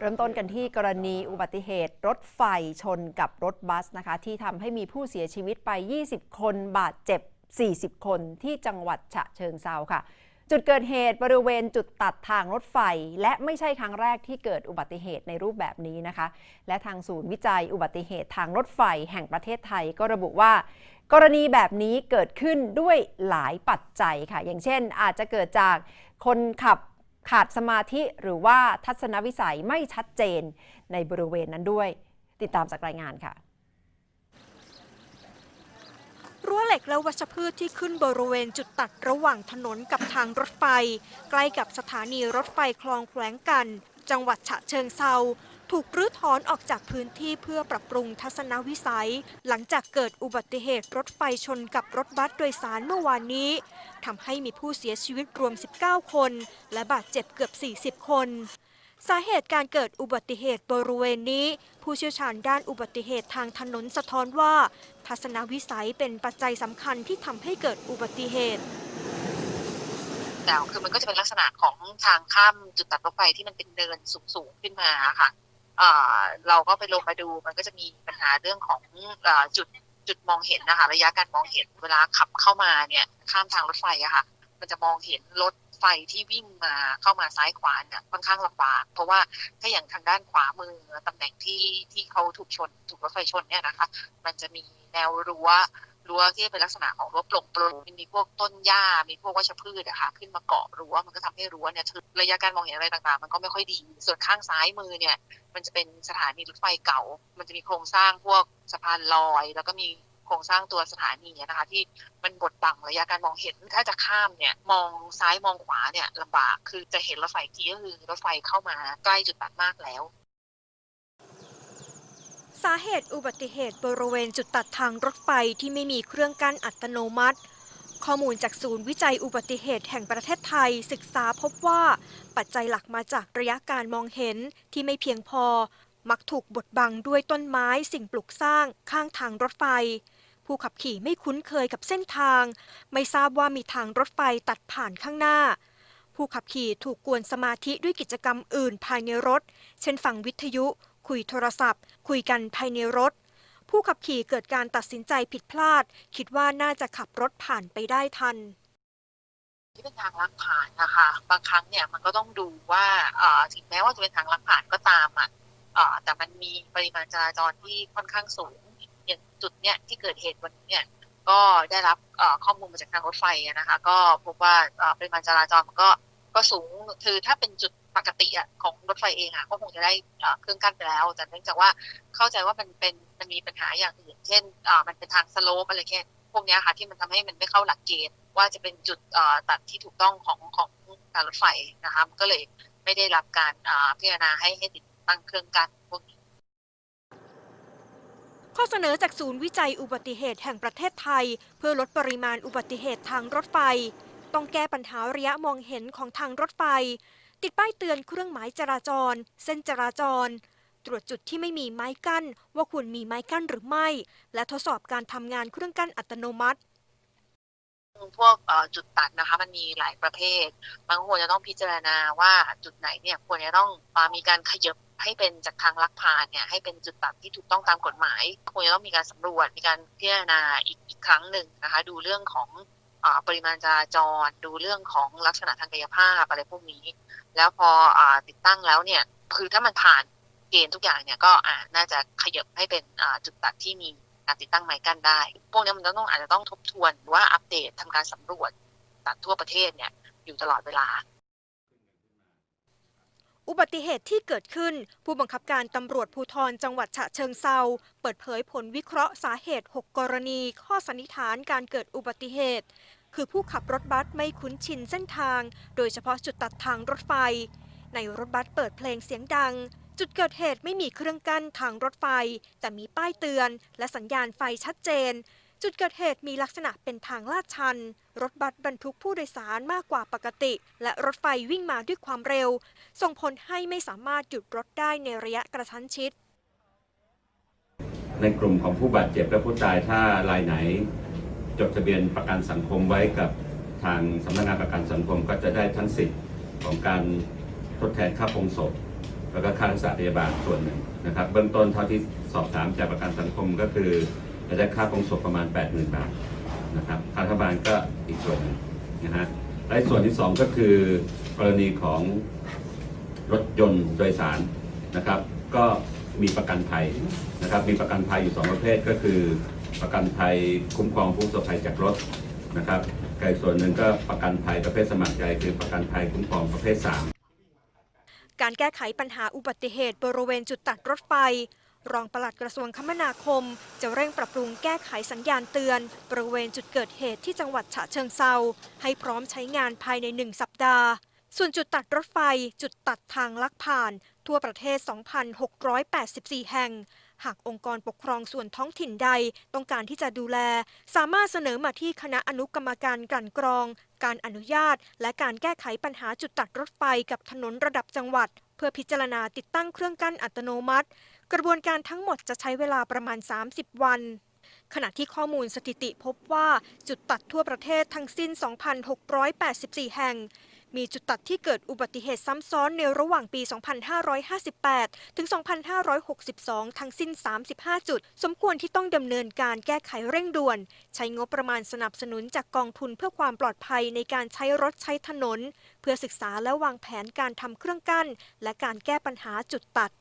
เริ่มต้นกันที่กรณีอุบัติเหตุรถไฟชนกับรถบัสนะคะ ที่ทำให้มีผู้เสียชีวิตไป 20 คนบาดเจ็บ 40 คนที่จังหวัดฉะเชิงเซาค่ะ จุดเกิดเหตุบริเวณจุดตัดทางรถไฟ และไม่ใช่ครั้งแรกที่เกิดอุบัติเหตุในรูปแบบนี้นะคะ และทางศูนย์วิจัยอุบัติเหตุทางรถไฟแห่งประเทศไทยก็ระบุว่า กรณีแบบนี้เกิดขึ้นด้วยหลายปัจจัยค่ะ อย่างเช่น อาจจะเกิดจากคนขับ ขาดสมาธิหรือว่าทัศนวิสัยไม่ชัดเจนในบริเวณนั้นด้วย ติดตามจากรายงานค่ะรั้วเหล็กและวัชพืชที่ขึ้นบริเวณจุดตัดระหว่างถนนกับทางรถไฟ ใกล้กับสถานีรถไฟคลองแขวงกัน จังหวัดฉะเชิงเซา ถูกรื้อถอนออกจากพื้นที่เพื่อปรับปรุงทัศนวิสัย หลังจากเกิดอุบัติเหตุรถไฟชนกับรถบัสโดยสารเมื่อวานนี้ทำให้มีผู้เสียชีวิตรวม 19 คน และบาดเจ็บเกือบ 40 คนสาเหตุการเกิดอุบัติเหตุบริเวณนี้ ผู้เชี่ยวชาญด้านอุบัติเหตุทางถนนสะท้อนว่า ทัศนวิสัยเป็นปัจจัยสำคัญที่ทำให้เกิดอุบัติเหตุแต่คือมันก็จะเป็นลักษณะของทางข้ามจุดตัดรถไฟที่มันเป็นเนินสูงๆขึ้นมาค่ะ เราก็ไปลงมาดูมันก็จะมีปัญหาเรื่องของออจุดจุดมองเห็นนะคะ ระยะการมองเห็นเวลาขับเข้ามาเนี่ยข้ามทางรถไฟอะค่ะ มันจะมองเห็นรถไฟที่วิ่งมาเข้ามาซ้ายขวาเนี่ยค่อนข้างลำบาก เพราะว่าถ้าอย่างทางด้านขวามือตำแหน่งที่ที่เขาถูกชน ถูกรถไฟชนเนี่ยนะคะ มันจะมีแนวรั้ว รั้วที่เป็นลักษณะของรั้วโปร่งโปร่งมีพวกต้นหญ้ามีพวกวัชพืชอะค่ะขึ้นมาเกาะรั้วมันก็ทำให้รั้วเนี่ยทึบระยะการมองเห็นอะไรต่างๆ มันก็ไม่ค่อยดี ส่วนข้างซ้ายมือเนี่ย มันจะเป็นสถานีรถไฟเก่า มันจะมีโครงสร้างพวกสะพานลอย แล้วก็มีโครงสร้างตัวสถานีนะคะ ที่มันบดบังระยะการมองเห็นถ้าจะข้ามเนี่ย มองซ้ายมองขวาเนี่ยลำบากคือจะเห็นรถไฟทีก็คือรถไฟเข้ามาใกล้จุดตัดมากแล้ว เหตุอุบัติเหตุบริเวณจุดตัดทางรถไฟที่ไม่มีเครื่องกั้นอัตโนมัติ ข้อมูลจากศูนย์วิจัยอุบัติเหตุแห่งประเทศไทยศึกษาพบว่า ปัจจัยหลักมาจากระยะการมองเห็นที่ไม่เพียงพอ มักถูกบดบังด้วยต้นไม้สิ่งปลูกสร้างข้างทางรถไฟ ผู้ขับขี่ไม่คุ้นเคยกับเส้นทาง ไม่ทราบว่ามีทางรถไฟตัดผ่านข้างหน้าผู้ขับขี่ถูกกวนสมาธิด้วยกิจกรรมอื่นภายในรถ เช่นฟังวิทยุ คุยโทรศัพท์ คุยกันภายในรถ ผู้ขับขี่เกิดการตัดสินใจผิดพลาด คิดว่าน่าจะขับรถผ่านไปได้ทันที่เป็นทางลักผ่านนะคะ บางครั้งเนี่ยมันก็ต้องดูว่าถึงแม้ว่าจะเป็นทางลักผ่านก็ตามอะแต่มันมีปริมาณจราจรที่ค่อนข้างสูงอย่างจุดเนี้ยที่เกิดเหตุวันนี้เนี่ยก็ได้รับข้อมูลมาจากทางรถไฟนะคะ ก็พบว่าปริมาณจราจรมันก็ก็สูงคือถ้าเป็นจุด ปกติอะของรถไฟเองอะก็คงจะได้เครื่องกั้นไปแล้ว แต่เนื่องจากว่าเข้าใจว่ามันเป็นมันมีปัญหาอย่างอื่น เช่นอ่อมันเป็นทางสโลปอะไรแค่พวกนี้ค่ะที่มันทำให้มันไม่เข้าหลักเกณฑ์ว่าจะเป็นจุดอ่ตัดที่ถูกต้องของของการรถไฟนะคะมันก็เลยไม่ได้รับการอ่อพิจารณาให้ให้ติดตั้งเครื่องกั้นพวกนี้ข้อเสนอจากศูนย์วิจัยอุบัติเหตุแห่งประเทศไทย เพื่อลดปริมาณอุบัติเหตุทางรถไฟ ต้องแก้ปัญหาระยะมองเห็นของทางรถไฟ ติดป้ายเตือนเครื่องหมายจราจร เส้นจราจร ตรวจจุดที่ไม่มีไม้กั้น ว่าควรมีไม้กั้นหรือไม่ และทดสอบการทำงานเครื่องกั้นอัตโนมัติพวกจุดตัดนะคะมันมีหลายประเภทบางคนจะต้องพิจารณาว่าจุดไหนเนี่ยควรจะต้องมีการขยับให้เป็นจากทางลักพาเนี่ยให้เป็นจุดตัดที่ถูกต้องตามกฎหมายควรจะต้องมีการสำรวจมีการพิจารณาอีกอีกครั้งหนึ่งนะคะ ดูเรื่องของ ปริมาณจราจรดูเรื่องของลักษณะทางกายภาพอะไรพวกนี้ แล้วพออาติดตั้งแล้วเนี่ยคือถ้ามันผ่านเกณฑ์ทุกอย่างเนี่ยก็น่าจะขยับให้เป็นอ่าจุดตัดที่มีการติดตั้งไม้กั้นได้ พวกนี้มันต้องอาจจะต้องทบทวนหรือว่าอัปเดตทำการสำรวจตัดทั่วประเทศเนี่ยอยู่ตลอดเวลา อุบัติเหตุที่เกิดขึ้น ผู้บังคับการตำรวจภูธรจังหวัดฉะเชิงเซาเปิดเผยผลวิเคราะห์สาเหตุ 6 กรณี ข้อสันนิษฐานการเกิดอุบัติเหตุ คือผู้ขับรถบัสไม่คุ้นชินเส้นทาง โดยเฉพาะจุดตัดทางรถไฟ ในรถบัสเปิดเพลงเสียงดัง จุดเกิดเหตุไม่มีเครื่องกั้นทางรถไฟ แต่มีป้ายเตือน และสัญญาณไฟชัดเจน จุดเกิดเหตุมีลักษณะเป็นทางลาดชัน รถบัสบรรทุกผู้โดยสารมากกว่าปกติ และรถไฟวิ่งมาด้วยความเร็ว ส่งผลให้ไม่สามารถหยุดรถได้ในระยะกระชั้นชิด ในกลุ่มของผู้บาดเจ็บและผู้ตายถ้ารายไหน จดทะเบียนประกันสังคมไว้กับทางสำนักงานประกันสังคมก็จะได้ทั้งสิทธิ์ของการทดแทนค่าปรงศพแล้วก็ค่ารักษาพยาบาลส่วนหนึ่งนะครับ เบื้องต้นเท่าที่สอบถามจากประกันสังคมก็คือ จะได้ค่าปรงศพประมาณ 80,000 บาทนะครับค่ารัฐบาลก็อีกส่วนนึงนะฮะและส่วนที่สองก็คือกรณีของรถยนต์โดยสารนะครับ ก็มีประกันภัยนะครับ มีประกันภัยอยู่สองประเภทก็คือ ประกันภัยคุ้มครองผู้ประสบภัยจากรถนะครับกับอีกส่วนหนึ่งก็ประกันภัยประเภทสมัครใจ คือประกันภัยคุ้มครองประเภท 3 การแก้ไขปัญหาอุบัติเหตุบริเวณจุดตัดรถไฟ รองปลัดกระทรวงคมนาคม จะเร่งปรับปรุงแก้ไขสัญญาณเตือน บริเวณจุดเกิดเหตุที่จังหวัดฉะเชิงเซาให้พร้อมใช้งานภายในหนึ่งสัปดาห์ ส่วนจุดตัดรถไฟ จุดตัดทางลักผ่าน ทั่วประเทศ 2,684 แห่ง หากองค์กรปกครองส่วนท้องถิ่นใดต้องการที่จะดูแล สามารถเสนอมาที่คณะอนุกรรมการกลั่นกรอง การอนุญาต และการแก้ไขปัญหาจุดตัดรถไฟกับถนนระดับจังหวัด เพื่อพิจารณาติดตั้งเครื่องกั้นอัตโนมัติ กระบวนการทั้งหมดจะใช้เวลาประมาณ 30 วัน ขณะที่ข้อมูลสถิติพบว่าจุดตัดทั่วประเทศทั้งสิ้น 2,684 แห่ง มีจุดตัดที่เกิดอุบัติเหตุซ้ำซ้อนในระหว่างปี 2558 ถึง 2562 ทั้งสิ้น 35 จุด สมควรที่ต้องดำเนินการแก้ไขเร่งด่วน ใช้งบประมาณสนับสนุนจากกองทุนเพื่อความปลอดภัยในการใช้รถใช้ถนน เพื่อศึกษาและวางแผนการทำเครื่องกั้น และการแก้ปัญหาจุดตัด